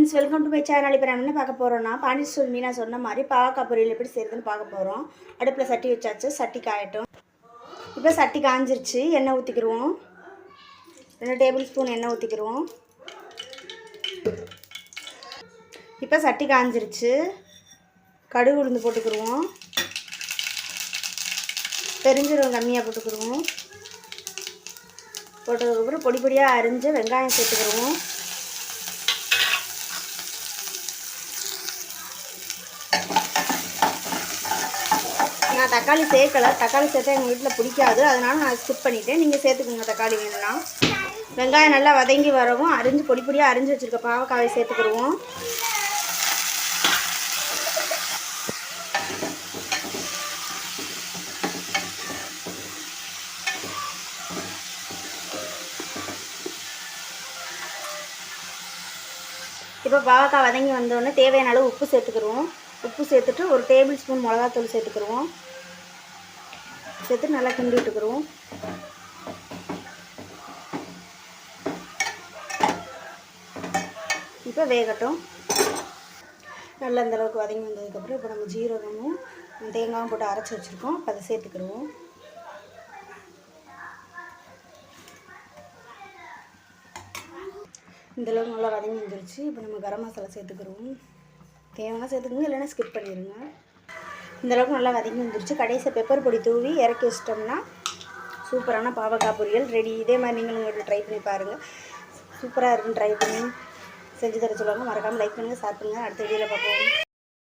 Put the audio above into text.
Friends welcome to my channel. இப்போ நம்ம என்ன பார்க்க போகிறோம்னா பாண்டிச்சேரி மீனா சொன்ன மாதிரி பாவக்காய் பொரியல் எப்படி செய்யுதுன்னு பார்க்க போகிறோம் அடுப்பில் சட்டி வச்சாச்சு சட்டி காயட்டும் இப்போ சட்டி காஞ்சிருச்சு எண்ணெய் ஊற்றிக்கிடுவோம் ரெண்டு டேபிள் ஸ்பூன் எண்ணெய் ஊற்றிக்கிடுவோம் இப்போ சட்டி காஞ்சிருச்சு. கடுகு உளுந்து போட்டுக்கிடுவோம் பெருஞ்சீரகம் கம்மியாக போட்டுக்கிடுவோம் போட்டதுக்கப்புறம் பொடி பொடியாக அரிஞ்சு வெங்காயம் சேர்த்துக்கிடுவோம் நான் தக்காளி சேர்க்கலை. தக்காளி சேர்த்தா எங்கள் வீட்டில் பிடிக்காது. அதனால நான் ஸ்கிப் பண்ணிவிட்டேன் நீங்கள் சேர்த்துக்கோங்க தக்காளி வேணும்னா. வெங்காயம் நல்லா வதங்கி வரவும் அரிஞ்சு பொடி பொடியாக அரிஞ்சு வச்சுருக்க பாவக்காவை சேர்த்துக்கிடுவோம் இப்போ பாவக்காய் வதங்கி வந்தோடனே தேவையான அளவு உப்பு சேர்த்துக்கிடுவோம் உப்பு சேர்த்துட்டு ஒரு டேபிள் ஸ்பூன் மிளகாத்தூள் சேர்த்துக்கிடுவோம் சேர்த்து நல்லா கிண்டி விட்டுக்கிடுவோம் இப்போ வேகட்டும். நல்லா இந்த அளவுக்கு வதங்கி வந்ததுக்கப்புறம் இப்போ நம்ம ஜீரகமும் தேங்காயும் போட்டு அரைச்சி வச்சுருக்கோம். இப்போ அதை சேர்த்துக்கிடுவோம் இந்த அளவுக்கு நல்லா வதங்கி வந்துருச்சு. இப்போ நம்ம கரம் மசாலா சேர்த்துக்கிடுவோம் தேவைன்னா சேர்த்துக்கோங்க இல்லைன்னா ஸ்கிப் பண்ணிடுங்க இந்தளவுக்கு நல்லா வதங்கி வந்துருச்சு. கடைசியாக பெப்பர் பொடி தூவி இறக்கி வச்சிட்டோம்னா சூப்பரான பாவக்காய் பொரியல் ரெடி இதே மாதிரி நீங்களும் உங்கள்கிட்ட ட்ரை பண்ணி பாருங்கள் சூப்பராக இருக்கும் ட்ரை பண்ணி செஞ்சு தர சொல்லுவாங்க. மறக்காமல் லைக் பண்ணுங்கள் ஷேர் பண்ணுங்கள் அடுத்த வீடியோவில் பார்ப்போம்.